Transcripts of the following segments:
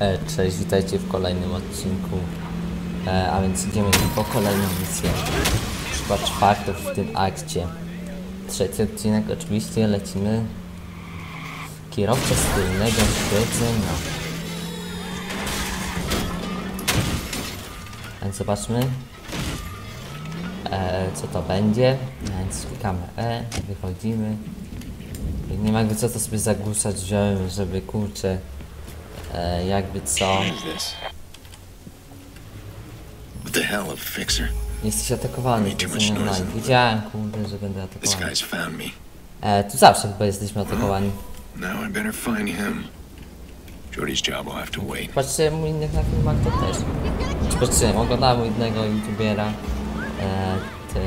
E, cześć, witajcie w kolejnym odcinku. E, a więc idziemy po kolejną misję. Chyba czwartą w tym akcie. Trzeci odcinek oczywiście lecimy kierowcę z tylnego siedzenia. Więc zobaczmy e, co to będzie. Więc klikamy E, wychodzimy. Nie ma co to sobie zagłuszać wziąłem, żeby kurczę e, jakby co. Jesteś atakowany online. Wiedziałem kurde, że będę atakowany. E, tu zawsze chyba jesteśmy atakowani. Now I better find him. Jordy's job will have to wait. Patrzyłem u innych na filmach to też. Czy patrzyłem, oglądałem u jednego youtubera e, te,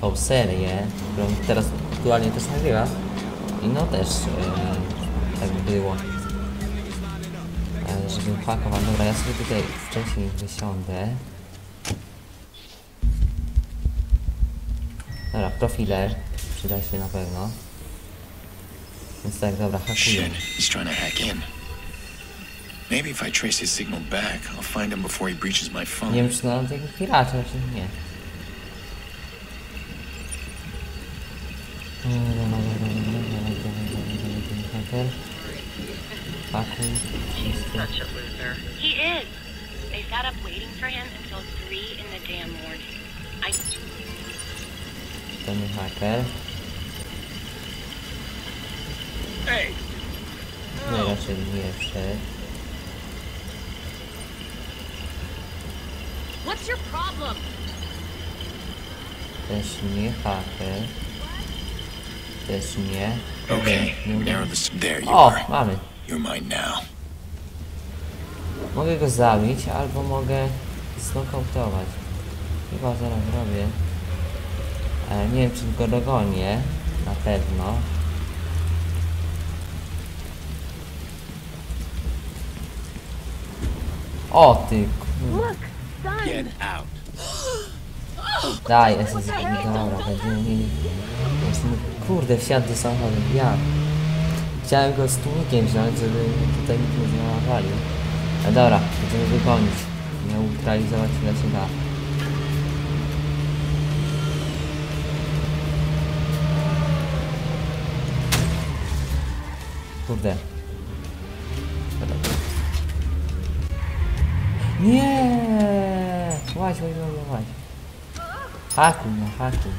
tą serię, którą teraz aktualnie też nagrywa. I no też e, tak było. Żebym hakował. Dobra, ja sobie tutaj wcześniej wysiądę. Dobra, profiler. Przyda się na pewno. Więc tak, dobra, hakuję. Shit, he's trying to hack in. Maybe if I trace his signal back, I'll find him before he breaches my Nie wiem, czy na tego pirata, czy nie. Pakuj, wszystko. Such a loser. He is. They sat up waiting for him until 3 in the damn morning. I Ten haker. Hey! Nie, raczej nie wszedł. What's your problem? Też nie haker. Też nie. Okay, Nie udało narrow There you O, are. mamy. You're mine now. Mogę go zabić, albo mogę znokautować. Chyba zaraz zrobię. Ale nie wiem, czy go dogonię. Na pewno. O ty kur... Get out. Daj, SS... Dobra, będziemy mieli... Jestem... Kurde, wsiadł do samochodu, ja. Chciałem go z tłumikiem wziąć, żeby tutaj nikt nie zawalił. Ale dobra, będziemy wygonić. Neutralizować ile się da. Kurde. Nie! Łaź, łaź, łaź, łaź. Hakuj, no hakuj.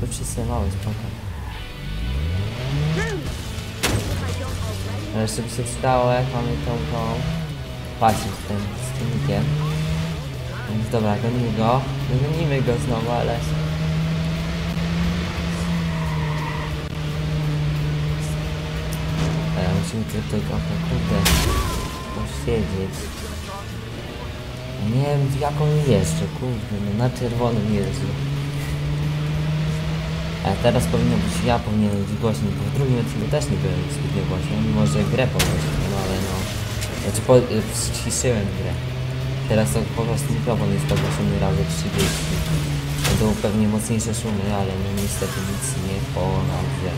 To wszyscy mały spoko. Ale jeszcze by się przydało, jak mamy tą, tą... Właśnie, z tym, z tłumikiem. Więc dobra, gonimy go. No, Gonimy go znowu, ale... Ale musimy tutaj trochę, kurde, posiedzieć. Nie wiem, jaką jeżdżę, kurde, no na czerwonym jeżdżę. A teraz powinno być, ja powinienem być głośny, bo w drugim odcinku też nie byłem zbytnio głośny, mimo że grę podnosiłem, no ale no... Znaczy, po, y, ściszyłem grę. Teraz to po prostu mikrofon jest podnoszony razy 30. Będą pewnie mocniejsze szumy, ale no niestety nic nie pomoże.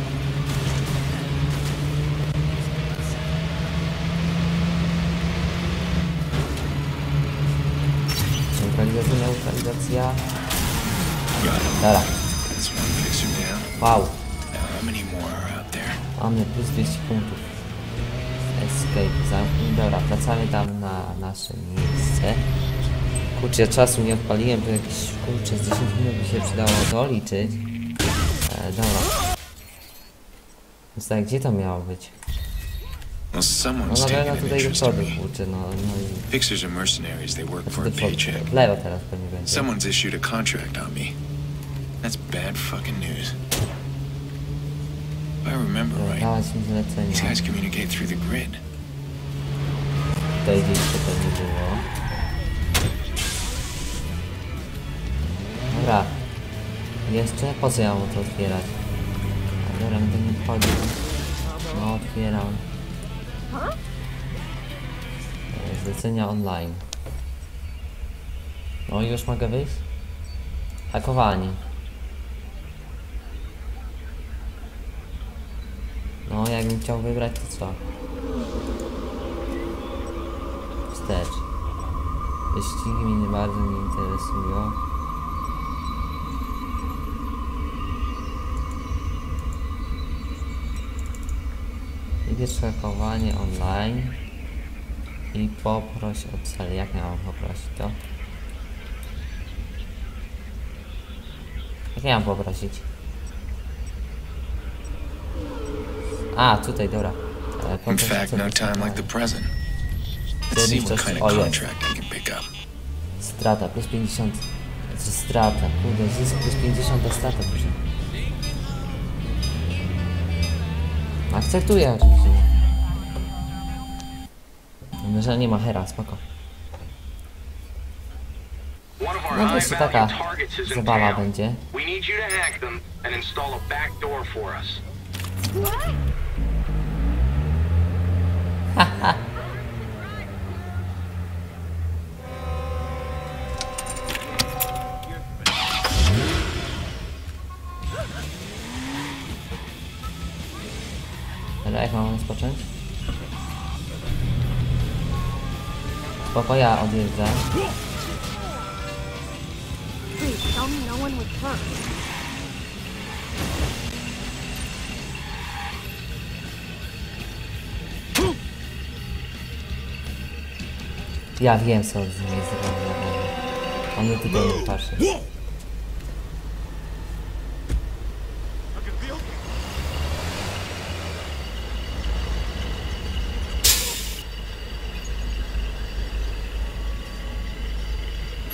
Neutralizacja, neutralizacja. Dobra, wow. Mamy plus 200 punktów. Escape, zamknij. Dobra, wracamy tam na nasze miejsce. Kurczę, czasu nie odpaliłem, to jakieś kurczę z 10 minut by się przydało doliczyć. E, dobra. Więc tak, gdzie to miało być? No na pewno tutaj do przodu, kurczę, no, no i... Fixers are mercenaries. They work for Znaczy a do przodu, paycheck. w lewo teraz pewnie będzie. Someone's issued a contract on me. That's bad fucking news. If I remember right, these guys communicate through the grid. Tutaj gdzieś to pewnie było. Dobra. Jeszcze? Po co ja mu to otwierać? A dobra, będę nie wchodził. No, otwieram. Zlecenia online. No już mogę wyjść? Hakowanie. No, jakbym chciał wybrać, to co? wstecz. Wyścigi mnie nie bardzo nie interesują. Wybierz hakowanie online i poproś o cel. Jak ja mam poprosić to? Jak ja mam poprosić? A, tutaj, dobra. E, In fact, no time like the present. Let's see what kind of contract we can pick up. Strata plus 50. Znaczy strata, kurde, zysk plus 50, a strata proszę. Akceptuję oczywiście. No, że nie ma hera, spoko. No, to value taka zabawa będzie. We need you to hack them and install a back door for us. Ale jak mam rozpocząć? Spoko, ja odjeżdżam. Please tell me no one was hurt. Ja wiem co z nim jest zrobione. On mnie tutaj nie patrzy.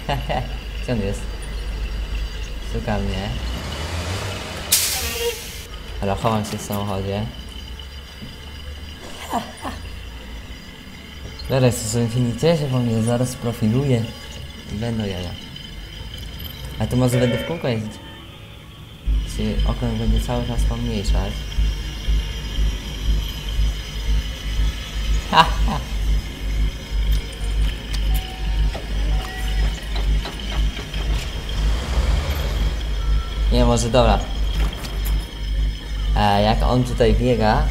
Hehe, gdzie on jest? Szuka mnie. Ale chowam się w samochodzie. Dobra, jest to infinicie, że po mnie zaraz profiluje i będą jaja. A to może będę w kółko jeździć. Czy okrąg będzie cały czas pomniejszać? Nie, może dobra. E, jak on tutaj biega,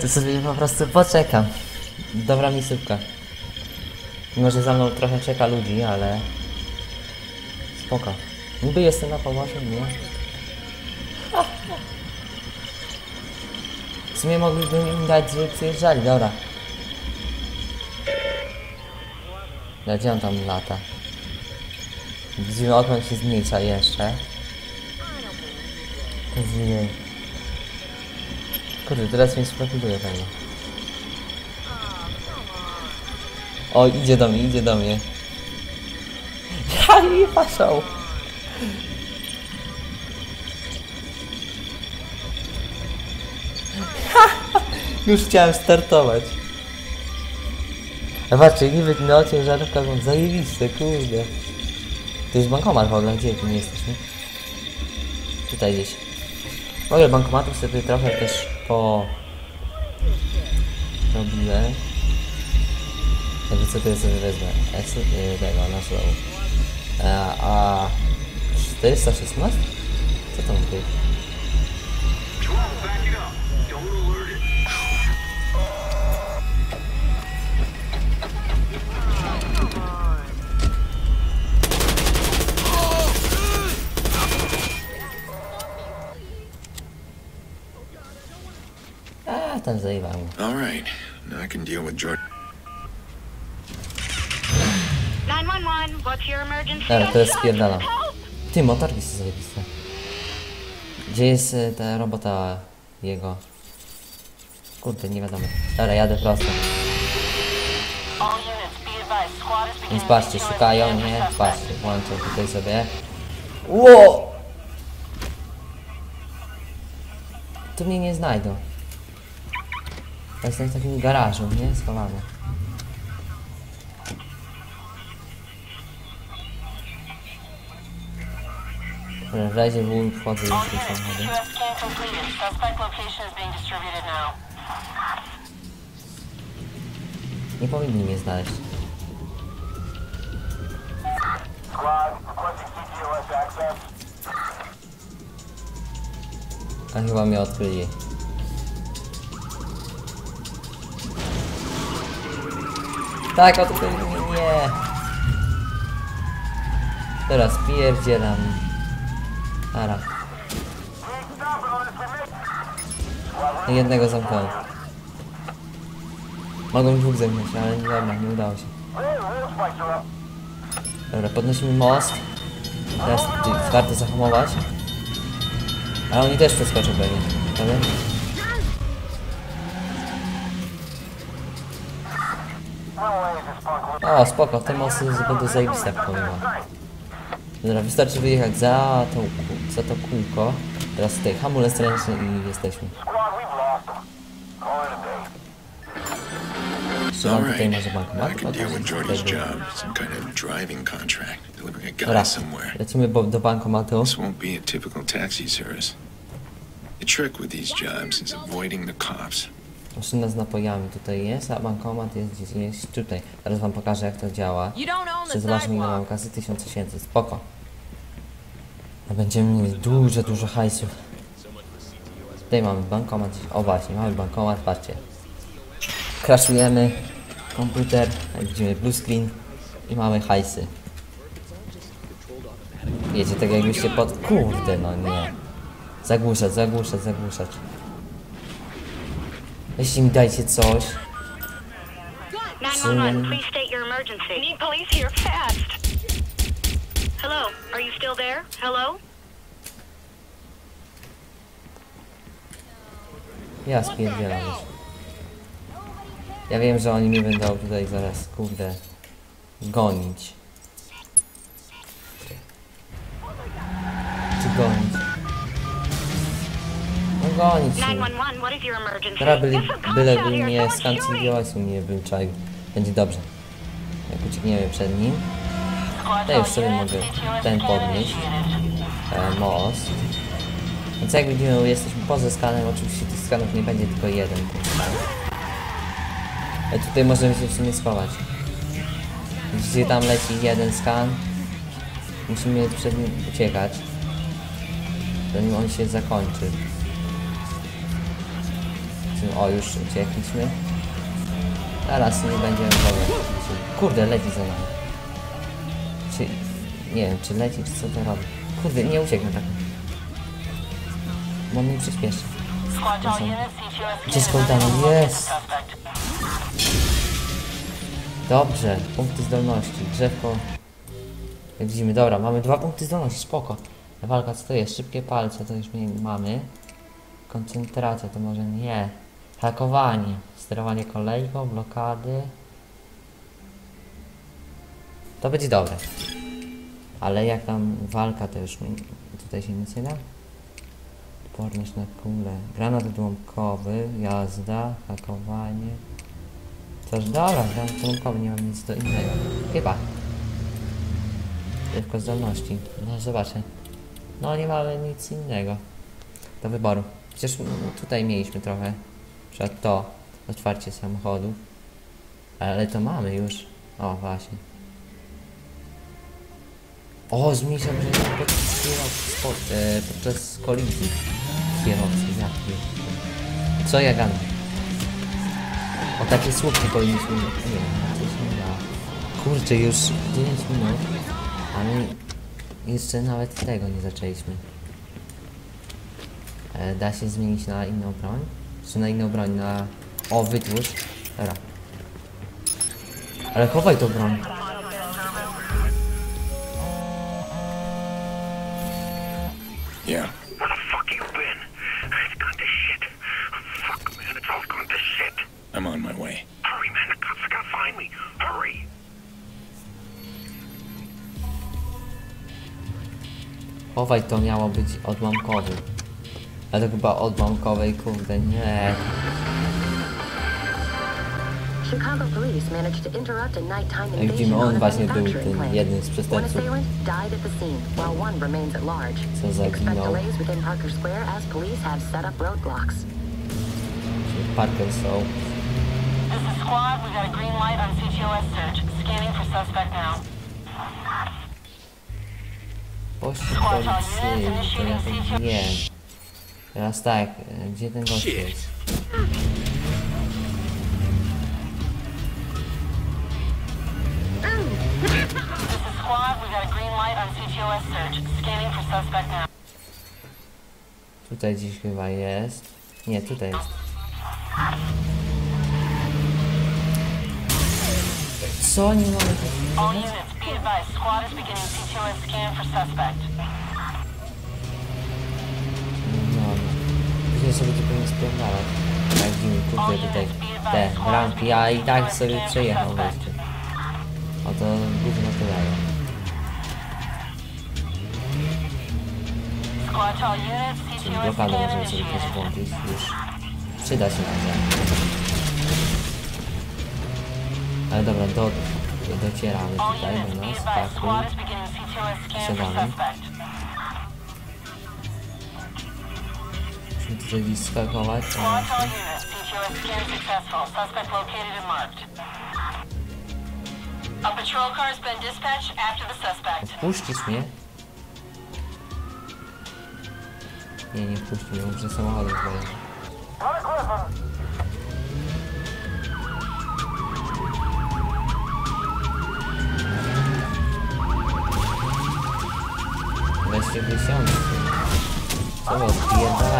to sobie po prostu poczekam. Dobra miejscówka. Mimo, że za mną trochę czeka ludzi, ale... Spoko. Niby jestem na pomocy, nie? W sumie mogliby im dać, żeby przyjeżdżali, dobra. Gdzie on tam lata? Widzimy okrąg się zmniejsza jeszcze. Kurde, teraz mnie sprofiluje pewnie. O, idzie do mnie, idzie do mnie. Ja mi paszą. Już chciałem startować. A patrzcie, niby na ciężarówkach mam zajebiste, kurde. To jest bankomat w ogóle, gdzie tu nie jesteśmy? Tutaj gdzieś. W ogóle bankomatów sobie trochę też po... robiłem. Jakby co to jest sobie wezmę? Ex yy, tego, na slow. A, a 416? Co to mówi? 12, back it up. Don't alert it. A, tam zajebałem. All right, now I can deal with Jordan. 911, what's your emergency? Dobra, teraz spierdalam. Ty, motorki są zajebiste. Gdzie jest y, ta robota jego? Kurde, nie wiadomo. Dobra, jadę prosto. Więc patrzcie, szukają mnie. Patrzcie, włączę tutaj sobie. Ło! Tu mnie nie znajdą. Ja jestem w takim garażu, nie? Schowany. W razie był wchodzę już do samochodu. Nie powinni mnie znaleźć. A chyba mnie odkryli. Tak, o tutaj nie. Teraz pierdzielam. Ara. Jednego zamknąłem. Mogłem dwóch zamknąć, ale nie, dobra, nie udało się. Dobra, podnosimy most. Teraz warto zahamować. Ale oni też przeskoczą pewnie, prawda? O, spoko, te mosty będą zajebiste, powiem wam. Dobra, wystarczy wyjechać za to, za to kółko. Teraz tutaj hamulec ręczny i jesteśmy. Mam tutaj może bankomat. Dobra, lecimy do bankomatu. This won't be a typical taxi service. The trick with these jobs is avoiding the cops. Maszyna z napojami tutaj jest, a bankomat jest gdzieś jest tutaj. Teraz wam pokażę jak to działa. The zobaczmy ile mam kasy, 1800, spoko. A będziemy mieli dużo, dużo hajsu. Tutaj mamy bankomat, o właśnie, mamy bankomat, patrzcie. Kraszujemy komputer, widzimy blue screen i mamy hajsy. Wiecie, tak jakbyście pod... Kurde, no nie. Zagłuszać, zagłuszać, zagłuszać. Weźcie mi dajcie coś. 911, please state your emergency. Need police here fast. Hello, are you still there? Hello? Ja spierdzielam już. Ja wiem, że oni mnie będą tutaj zaraz, kurde, gonić. Byli, Get some cops byle out by here, mnie shooting. DOS-u mnie wyczaił. Będzie dobrze. Jak uciekniemy przed nim. To już sobie mogę ten podnieść. e, most. Więc jak widzimy, jesteśmy poza skanem. Oczywiście tych skanów nie będzie tylko jeden. Ale tutaj możemy się w sumie schować. Widzicie, tam leci jeden skan. Musimy przed nim uciekać. Zanim on się zakończy. O, już uciekliśmy. Teraz nie będziemy w ogóle. Kurde, leci za nami. Czy... Nie wiem, czy leci, czy co to robi. Kurde, nie ucieknę tak. Bo mnie przyspieszy. Gdzie scan skąd is tam under jest? Dobrze, punkty zdolności, drzewko. Jak widzimy, dobra, mamy dwa punkty zdolności, spoko. Walka, co to jest? Szybkie palce, to już my mamy. Koncentracja, to może nie. Hakowanie, sterowanie kolejką, blokady. To będzie dobre. Ale jak tam walka, to już mi... tutaj się nic nie da. Odporność na kulę. Granat odłamkowy, jazda, hakowanie. Coś dobra, granat odłamkowy, nie mam nic do innego. Chyba. Tylko zdolności. No zobaczę. No nie mamy nic innego do wyboru. Przecież tutaj mieliśmy trochę. Przed to otwarcie samochodów. Ale to mamy już. O, właśnie. O, zmniejsza obrażenia podczas spod, e, podczas kolizji kierowcy. Ja. Co ja gadam? O takie słupki powinniśmy... Nie wiem, coś nie da. Kurczę, już 9 minut, a my jeszcze nawet tego nie zaczęliśmy. E, da się zmienić na inną broń? Czy na inną broń? Na... O, wytwórz. Dobra. Ale chowaj tą broń. Yeah. Where the fuck you been? It's gone to shit. Fuck, man, it's all gone to shit. I'm on my way. Hurry, man, the cops are gonna find me. Hurry. Chowaj to miało być odłamkowy. Ale to chyba odłamkowej, kurde, nie. Chicago police managed to interrupt a nighttime Jak widzimy, invasion on on a właśnie był manufacturing tym plant. jednym z One przestępców. assailant died at the scene, while one remains at large. Co za Expect ginął. delays within Parker Square as police have set up roadblocks. Parker są. This is squad. We got a green light on CTOS search. Scanning for suspect now. Pościg policyjny, to ja to wiem. Teraz tak, e, gdzie ten gość jest? Tutaj gdzieś chyba jest. Nie, tutaj jest. Co nie mamy? All units, be advised. Squad is beginning CTOS scan for suspect. Spierdalać. Tak, widzimy, kurde, tutaj te bramki, a i tak sobie przejechał. Oto gówno to daje. Squad to units, Czyli blokadę możemy sobie też włączyć już. Przyda się nam to. Ale dobra, do, docieramy tutaj do nas, for Siadamy. Suspect. Musimy tutaj gdzieś skakować. Squad to all units, CTOS scan successful. Suspect located and marked.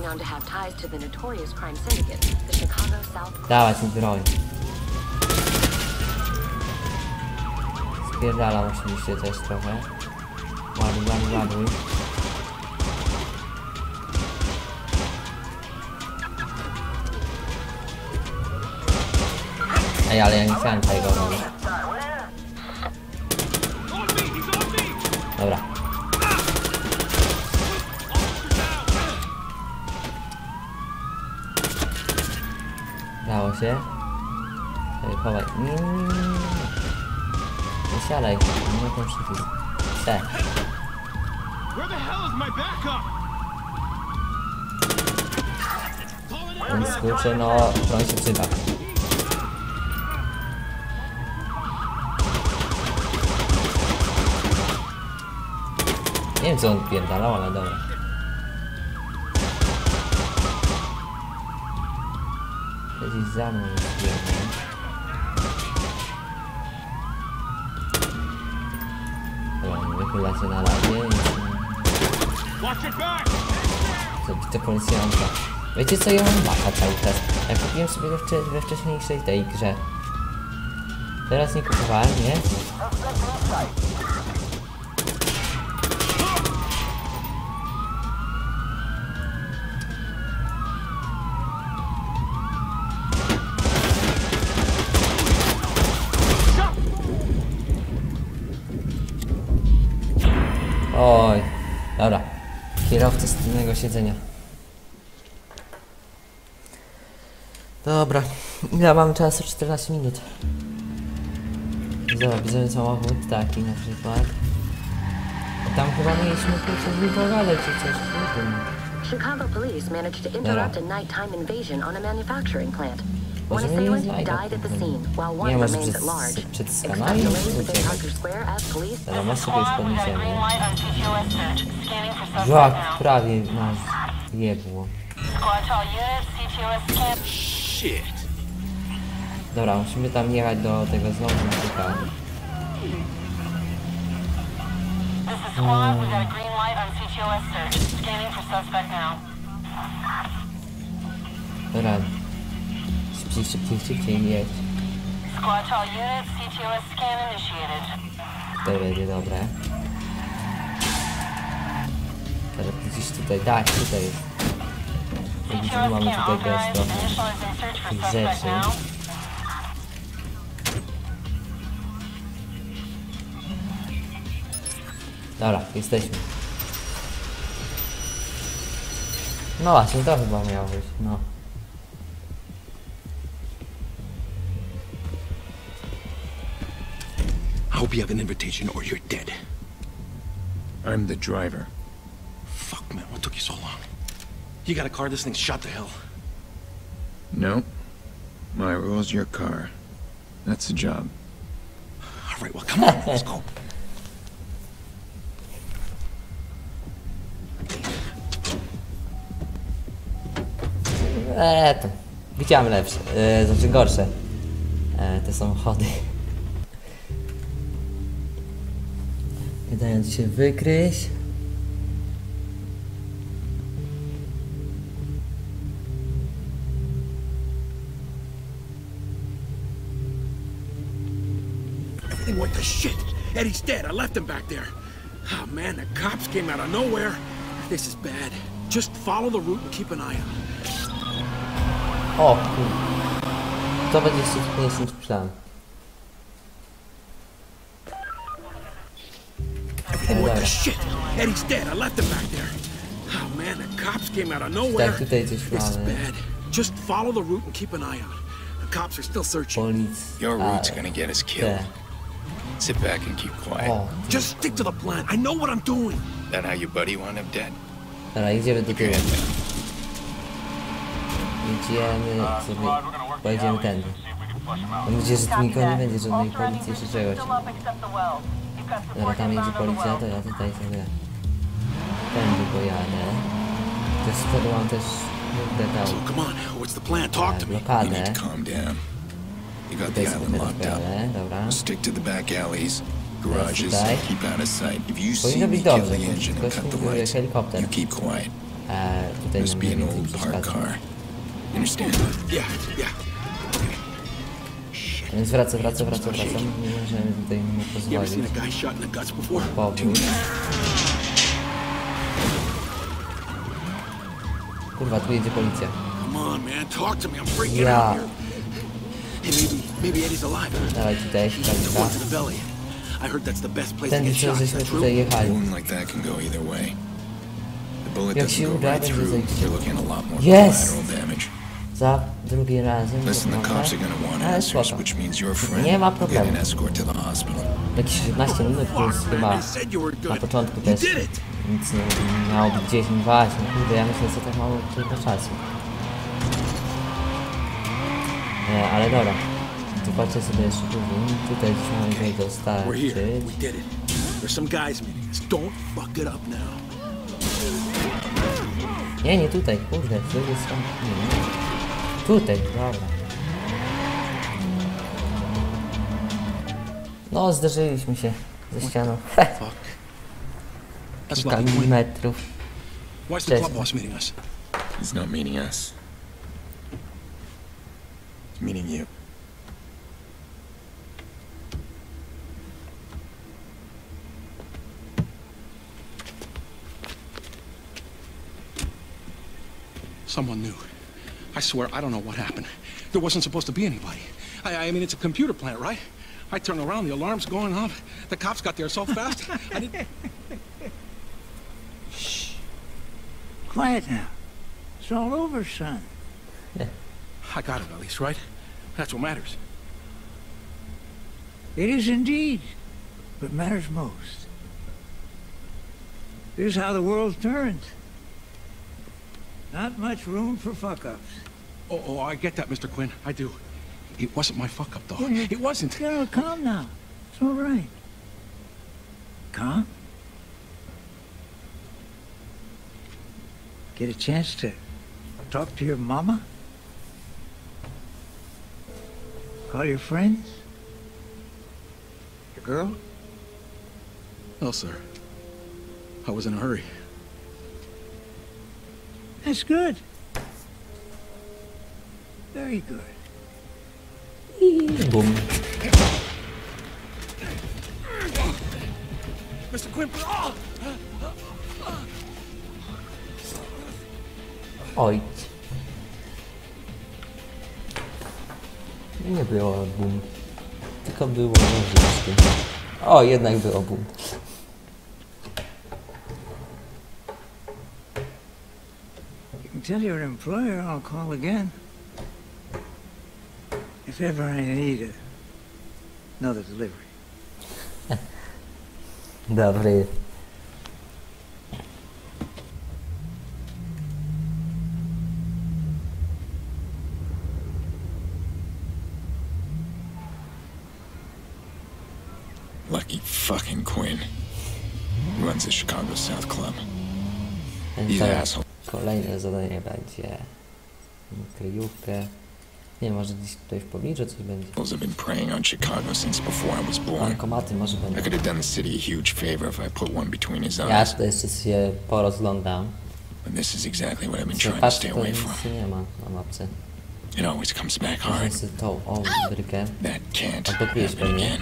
known to have ties to the notorious crime syndicate, the Chicago South mi broń. Spierdalam oczywiście też trochę. Ładuj, ładuj, ładuj. Ej, ale ja nie chciałem tego robić. Dało się. Ej, chowaj. Nie, nie, nie, nie, nie. Nie siadaj. Nie ma ten przycisk. Se. Where the hell is my backup? Więc kurczę, no, broń się przyda. Nie wiem co on pierdalał, ale dobra. Gdzieś za mną jest jeden. Dobra, wychyla się na razie. back! Zabite policjanta. Wiecie co, ja mam baka cały czas. Ja kupiłem sobie we, wcze we wcześniejszej tej grze. Teraz nie kupowałem, nie? Siedzenia. Dobra, ile mamy czasu? 14 minut. Dobra, bierzemy samochód, taki na przykład. Tam chyba mieliśmy kurczę wypowiadać czy coś, kurde. Chicago police managed to interrupt a nighttime invasion on a manufacturing plant. One assailant died at the scene, while one remains at large. przed Expect skanami? delays within. Parker Square as police Wiadomo, sobie już Squad, we got a green podniesiemy. light on CTOS search. Scanning for suspect Jak now. prawie nas jebło. Shit. Dobra, musimy tam jechać do tego znowu tylko. This is squad, we got a green light on CTOS search. Scanning for suspect now. Dobra. Szybciej, szybciej jedź. Squad all units, CTOS scan initiated. To będzie dobre. Teraz gdzieś tutaj, tak, tutaj jest. Jak widzimy, mamy tutaj gesto. Tych rzeczy. Dobra, jesteśmy. No właśnie, to chyba miało być, no. Hope you have an invitation or you're dead. I'm the driver. Fuck. man, what took you so long? You got a car, this thing's shot to hell. No. Myra, was your car. That's the job. All right, well, come on, let's go. Eee, to. Widziałem lepsze, e, znaczy gorsze. E, te samochody. Nie dając się wykryć. Everything went to shit. Eddie's dead. I left him back there. Oh, man, the cops came out of nowhere. This is bad. Just follow the route and keep an eye on it. O kur... To będzie jeszcze trudniejsze shit. Eddie's dead. I left him back there. Oh, man, the cops came out of nowhere. Tak, tutaj coś This is mamy. bad. Just follow the route and keep an eye on it. The cops are still searching. Policja. Your route's gonna get us killed. Te. Sit back and keep quiet. O, Just stick to the plan. I know what I'm doing. That how your buddy wound up dead? dobra, idziemy do tyłu. Idziemy sobie, pojedziemy tędy. Mam nadzieję, że tu nikogo nie będzie, żadnej policji czy czegoś. Still up except the well. You've got Dobra, tam supplies jedzie under the policja, well. to ja tutaj sobie tędy pojadę. Też z przodu mam też kurde So tą come on. What's the plan? Talk to me. You blokadę. need to calm down. You got Tutaj the sobie island teraz locked up. pojadę, dobra. Stick to the back alleys, garages, tutaj. keep out of sight. If you see Powinno me być kill dobrze, the bo engine and ktoś cut the mówił, że lights, helikopter. you keep quiet. E, tutaj Must nam be mniej an więcej old parked przeszkadza. car. You understand? Yeah, yeah. Więc wracam, wracam, wracam, wracam. Nie możemy tutaj mu You ever seen pozwolić. a guy shot in the guts before? Powrót. Kurwa, tu jedzie policja. Come on, man. Talk to me. I'm freaking Yeah. out here. Hey, maybe, maybe Eddie's alive. Dawaj tutaj, He's szklanka. going to the belly. I heard that's the best place to Tędy get co shot. Is żeśmy that tutaj true? jechali. Wound like that can go either way. The bullet Jak doesn't się go uda, right będzie through. zajście. You're looking at a lot more Yes! collateral damage. Za drugim razem. Listen, the dobra. cops are gonna want Ale answers, spoko. which means your friend Nie ma problemu. an escort to the hospital. Jakieś 17 minut Fuck, chyba na początku też. Nic nie miało być 10, właśnie. Kurde, ja myślę, że tak mało tylko czasu. Nie, ale dobra. Zobaczę sobie jeszcze później. Tutaj już mamy here. dostarczyć. We did it. There's some guys meeting us. Don't fuck it up now. Nie, nie tutaj, kurde, z drugiej strony. Nie, nie. Tutaj, dobra. No, zderzyliśmy się ze ścianą. Kilka milimetrów. Us? He's not meeting us. He's meeting you. Someone knew. I swear, I don't know what happened. There wasn't supposed to be anybody. I, I mean, it's a computer plant, right? I turn around, the alarm's going off. The cops got there so fast. I didn't. Quiet now. It's all over, son. I got it at least, right? That's what matters. It is indeed what matters most. This is how the world turns. Not much room for fuck-ups. Oh, oh, I get that, Mr. Quinn. I do. It wasn't my fuck up, though. Yeah. It wasn't. No, calm now. It's all right. Calm? Get a chance to talk to your mama? Call your friends? Your girl? No, sir. I was in a hurry. That's good. Very good. Bum. Mr. Quinn, oh! Oj. Nie było bum. Tylko było nożyczki. O, jednak było bum. You tell your employer I'll call again. If ever I need a, another delivery. Dobry. Kolejne zadanie będzie kryjówkę. Nie, może gdzieś tutaj w pobliżu coś będzie. Have been preying on Chicago since before I was born. Bankomaty może I będą. could have done the city a huge favor if I put one between his Ja eyes. tutaj jeszcze się porozglądam. But this is exactly what I've been trying to stay away from. nie ma na mapce. It always comes back hard. Tą, o. That can't happen again.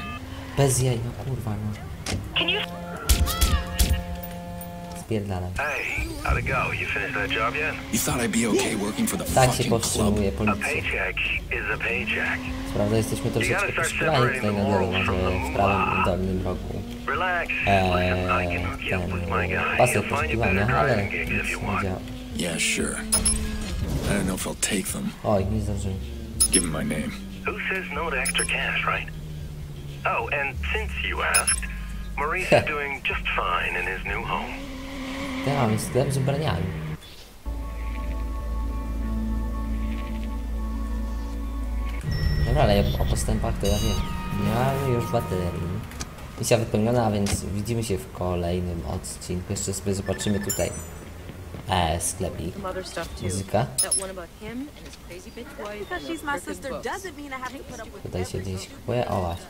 Bez jaj, no kurwa, no. The Tak się powstrzymuje policja. paycheck is a paycheck. Co prawda jesteśmy troszeczkę poszkolani tutaj na dole, może w prawym dolnym rogu. Relax. Eee, ten pasek poszukiwania, ale nic nie działa. Yeah, sure. I don't know if I'll take them. Oj, nie zdążyłem. Give him my name. Who says no to extra cash, right? Oh, and since you asked, Maurice is doing just fine in his new home. Ja mam sklep z ubraniami. Dobra, ale o postępach to ja wiem. Nie mamy już baterii. Misja wypełniona, a więc widzimy się w kolejnym odcinku. Jeszcze sobie zobaczymy tutaj e, sklepik. Muzyka. Tutaj się gdzieś kupuje. O właśnie.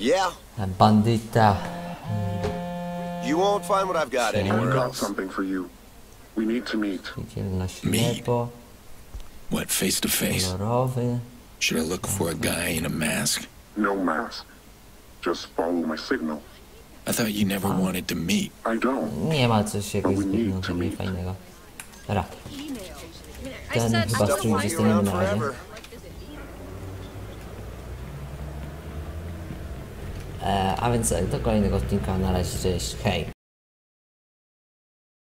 Yeah, Bandyta. You won't find what I've got anywhere I've got something for you. We need to meet. Idzie na ślepo. What, face to face? Should I look for a guy in a mask? No mask. Just follow my signal. I thought you never wanted to meet. I don't. Nie ma coś jakiegoś zbytnio nie fajnego. Dobra. Ten chyba Stuff strój won't be zostaniemy around na razie. A więc do kolejnego odcinka. Na razie, cześć, hej.